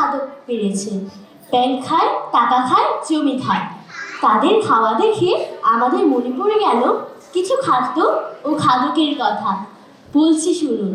খাদক পেরেছে। ব্যাংক খায়, টাকা খায়, জমি খায়। তাদের খাওয়া দেখে আমাদের মনে পড়ে গেল কিছু খাদ্য ও খাদকের কথা। বলছি শুনুন।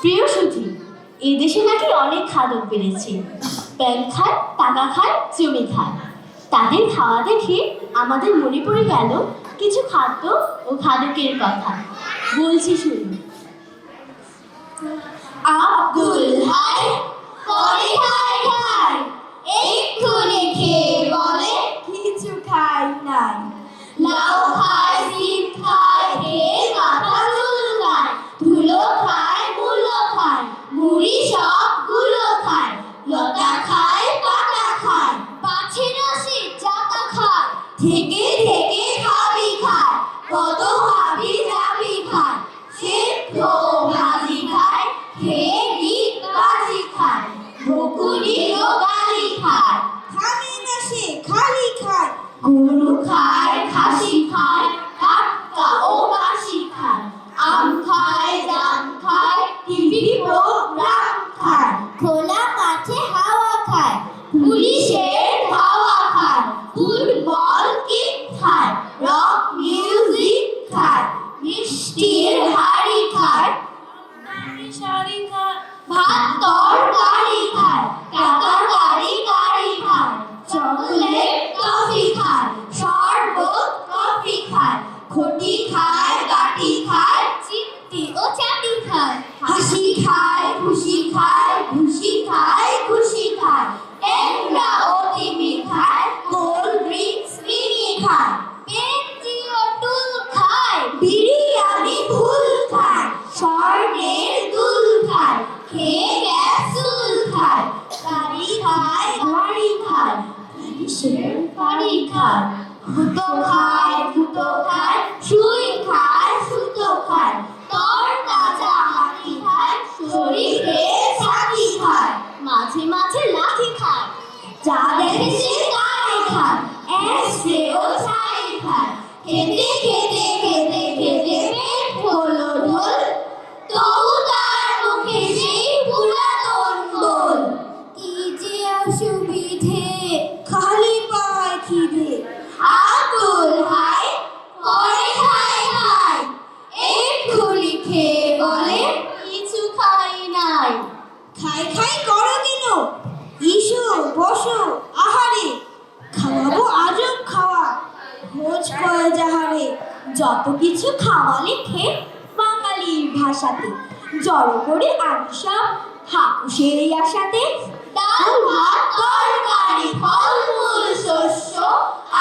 প্রিয় সুধী এদেশে নাকি অনেক খাদক বেড়েছে। ব্যাংক খায়, টাকা খায়, জমি খায়। তাদের খাওয়া দেখে আমাদের মনে পড়ে গেল কিছু খাদ্য ও খাদকের কথা। বলছি শুনুন আব্দুল হাই, পরে খায় খায় এক্ষুনি খেয়ে বলে, কিছু খাই নাই। লাউ খায় থেকে থেকে খাবি খায় কত খাবি যাবি খায়। সে তো ভাজি খায় খেয়ে ডিম বাজি খায়। বকুড়িও গালি খায়। খাবি না সে খালি খায়। গরু খায় খাই খাই করো কেন? ইসো বসো, আহারে, খাওয়াবো আজব খাওয়া। ভোজ করে যাহারে, যত কিছু খাওয়া লেখে বাঙালির ভাষাতে। জড়ো করে আনি সব থাকু সেই আশাতে। ডাল ভাত, তরকারি, ফলমূল, শস্য,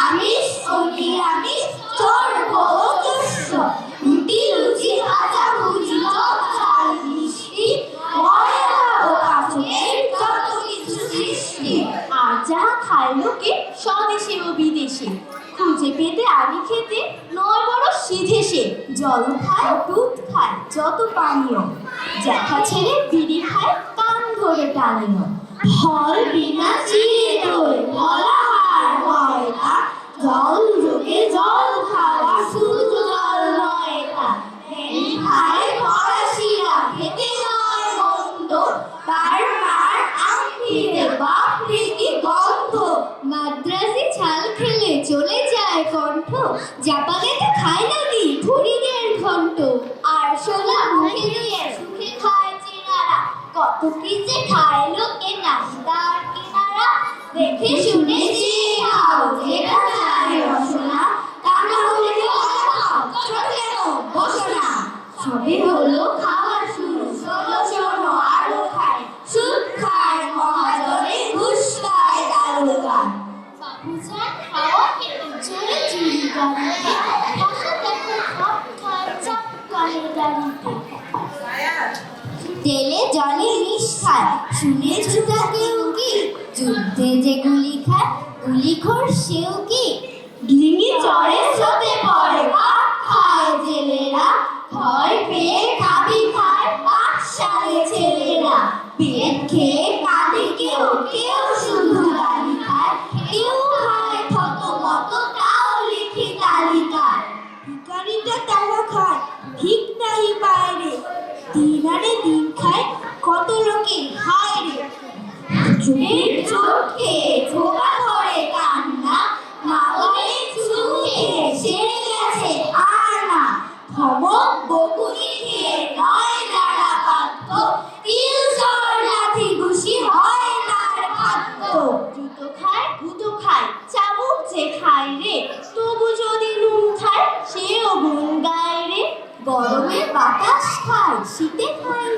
আমিষ নিরামিষ চর্ব ও রুটি, লুচি জল খায়, দুধ খায়, যত পানীয়। জ্যাঠা ছেড়ে বিড়ি খায়, কান ধরে টানিও ফল বিনা চিড়ে দই মলাহার ময়দা জল যোগে জল কত কি যে খায় লোকে নাস্তার কিনারা দেখে শুনে যে খাও যেটা চায় রসনা। তা না হলে খাও কেন বসো না সবে হলো খাওয়ার শুরু শোনো শোনো আরও খায়। সুদ খায় মহাজনে ঘুষ খায় দারোগা বাবুজান খাওয়া চলে চুরি গাড়িতে ভাষা দেখো খাপ খায় চাপ খায় পানে দাঁড়িতে তেলে জলে মিশ খায়। শুনেছ কেউ কি? যুদ্ধে যে গুলি খায় গুলিখোর সেও কি? ডিঙি চড়ে স্রোতে পড়ে পাক খায় জেলেরা। ভয় পেয়ে কাবি খায় পাঠশালে ছেলেরা। পেট খেয়ে কাঁদে কেউ কেউ শুধু গালি খায়। কেউ খায় থত মত, তাও লিখি তালিকায় ভিকারিটা তারা খায় ঠিক নাই বাইরে। দিন আনে দিন খায় কত লোকে? হায় রে। চুলের চোখে ঝোকা ধরে কান্না মা বলে চুমকে সেরে গেছে আর না ধমক বকুনি দিয়ে নয় যারা পাত্র। তিল ঘুষি হয় তার খাদ্য। জুতো খায় গুতো খায় চাবুক যে খায় রে। তবু যদি নুন খায়, সেও গুণ গায় রে। গরমে বাতাস খায়, শীতে খায়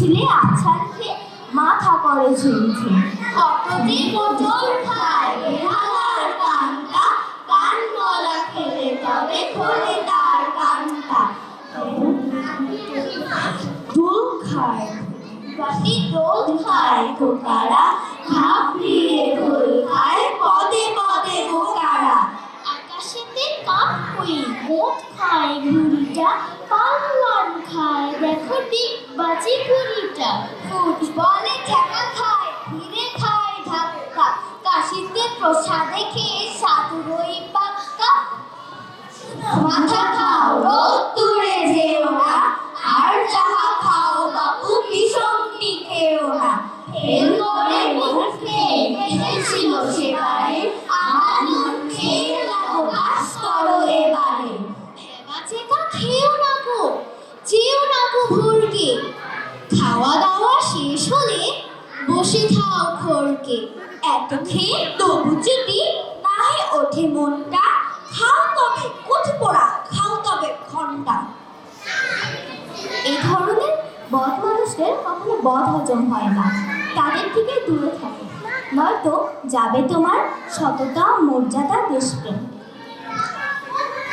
পিছলে আছাড় খেয়ে মাথা করে ঝুমঝুম কতদিন পর্যন্ত খায় প্রসাদে খেয়ে সাধু রই পাক্কা মাথা খাও, রোদ দূরে যেও না। আর যাহা খাও বাপু বিষমটি খেও না। ফেল করে মুখে বেঁচেছিল সেবারে থাও এত খেয়ে তবু যদি নাহে ওঠে মনটা, খাও তবে কুচ পোড়া, খাও তবে ঘণ্টা। এই ধরনের বদ মানুষদের কখনো বদ হজম হয় না। তাদের থেকে দূরে থাকে। নয়তো যাবে তোমার সততা মর্যাদা দেশপ্রেম।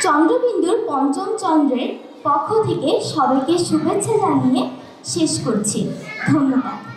চন্দ্রবিন্দুর পঞ্চম চন্দ্রের পক্ষ থেকে সবাইকে শুভেচ্ছা জানিয়ে শেষ করছি। ধন্যবাদ।